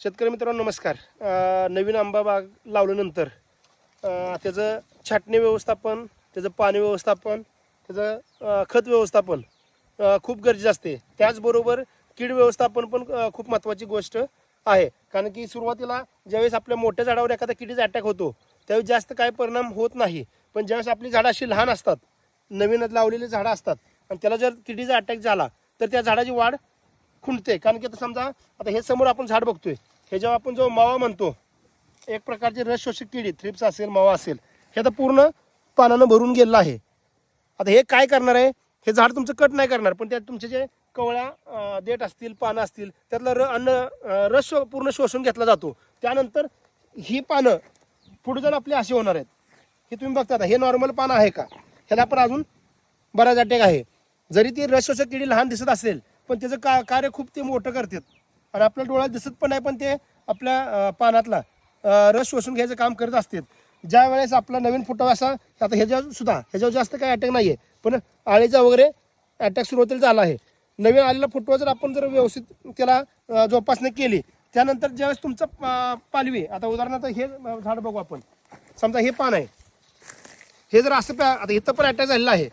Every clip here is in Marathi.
शेतकरी मित्रांनो नमस्कार. अ, नवीन आंबा बाग लावल्यानंतर अ, त्याचं छाटणी व्यवस्थापन त्याचं पाणी व्यवस्थापन त्याचं अ, खत व्यवस्थापन अ, खूप गरजेचं असते. त्याचबरोबर कीड व्यवस्थापन पण अ, खूप महत्त्वाची गोष्ट आहे. कारण की सुरुवातीला ज्यावेळेस आपल्या मोठ्या झाडावर एखादा किडीचा अटॅक होतो त्यावेळेस जास्त काय परिणाम होत नाही. पण ज्यावेळेस आपली झाडं अशी लहान असतात नवीन लावलेली झाडं असतात आणि त्याला जर किडीचा अटॅक झाला तर त्या झाडाची वाढ खुंटते. कारण की आता समजा आता हे समोर आपण झाड बघतोय. हे जेव्हा आपण जो मावा म्हणतो एक प्रकारची रस शोषक किडी थ्रिप्स असेल मावा असेल हे आता पूर्ण पानानं भरून गेलेलं आहे. आता हे काय करणार आहे? हे झाड तुमचं कट नाही करणार पण त्यात तुमचे जे कवळ्या देठ असतील पानं असतील त्यातलं र अन्न रस शो- पूर्ण शोषून घेतला जातो. त्यानंतर ही पानं पुढे जाऊन आपली अशी होणार आहेत. हे तुम्ही बघता आता हे नॉर्मल पानं आहे का? ह्याला पण अजून बराच अटॅक आहे. जरी ती रस शोषक किडी लहान दिसत असेल पण त्याचं का कार्य खूप ते मोठं करतात. आणि आपल्या डोळ्यात दिसत पण नाही पण ते आपल्या पानातला रस शोषून घ्यायचं काम करत असतात ज्या वेळेस आपला नवीन फुटावा असा आता ह्याच्यावर सुद्धा ह्याच्यावर जास्त काही अटॅक नाही आहे पण आळीचा वगैरे अटॅक सुरुवातीला झाला आहे. नवीन आलेला फुटवा जर आपण जर व्यवस्थित त्याला जोपासना केली त्यानंतर ज्यावेळेस तुमचं पालवी आता उदाहरणार्थ हे झाड बघू आपण. समजा हे पान आहे. हे जर असं प्या- आता इथं पण अटॅक झालेला आहे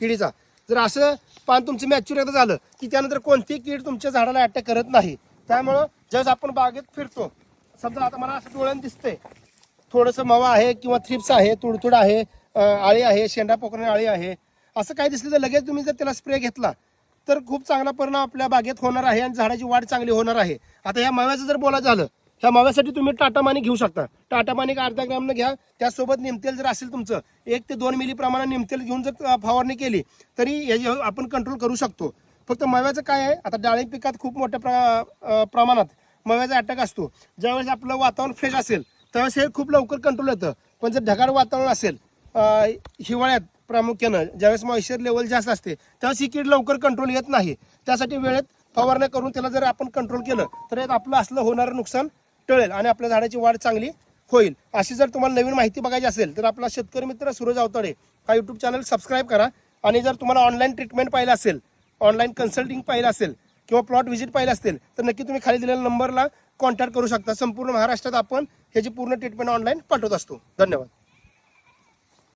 किडीचा. जर असं पान तुमचं मॅच्युर एकदा झालं की त्यानंतर कोणतीही कीड तुमच्या झाडाला अटॅक करत नाही. त्यामुळं जस आपण बागेत फिरतो समजा आता मला असं डोळ्यानं दिसतंय थोडंसं मवा आहे किंवा थ्रिप्स आहे तुडतुड आहे आळी आहे शेंडा पोकरणे आळी आहे असं काय दिसलं तर लगेच तुम्ही जर त्याला स्प्रे घेतला तर खूप चांगला परिणाम आपल्या बागेत होणार आहे आणि झाडाची वाढ चांगली होणार आहे. आता ह्या मव्याचं जर बोलायचं झालं ह्या माव्यासाठी तुम्ही टाटा मानी घेऊ शकता. टाटा मानी एक अर्धा ग्रामनं घ्या त्यासोबत निमतेल जर असेल तुमचं एक ते दोन मिली प्रमाणात निमतेल घेऊन जर फवारणी केली तरी याची आपण कंट्रोल करू शकतो. फक्त मव्याचं काय आहे आता डाळिंब पिकात खूप मोठ्या प्र- प्रमाणात मव्याचा अटॅक असतो. ज्यावेळेस आपलं वातावरण फ्रेश असेल त्यावेळेस हे खूप लवकर कंट्रोल येतं. पण जर ढगाळ वातावरण असेल हिवाळ्यात प्रामुख्यानं ज्यावेळेस मॉइश्चर लेवल जास्त असते त्यावेळेस ही कीड लवकर कंट्रोल येत नाही. त्यासाठी वेळेत फवारण्या करून त्याला जर आपण कंट्रोल केलं तर यात आपलं असलं होणारं नुकसान टळेल आणि आपल्या झाडाची वाढ चांगली होईल. अशी जर तुम्हाला नवीन माहिती बघायची असेल तर आपला शेतकरी मित्र सूरज अवतडे हा यूट्यूब चॅनल सबस्क्राईब करा. आणि जर तुम्हाला ऑनलाईन ट्रीटमेंट पाहिलं असेल ऑनलाईन कन्सल्टिंग पाहिलं असेल किंवा प्लॉट व्हिजिट पाहिलं असेल तर नक्की तुम्ही खाली दिलेल्या नंबरला कॉन्टॅक्ट करू शकता. संपूर्ण महाराष्ट्रात आपण ह्याची पूर्ण ट्रीटमेंट ऑनलाईन पाठवत असतो. धन्यवाद.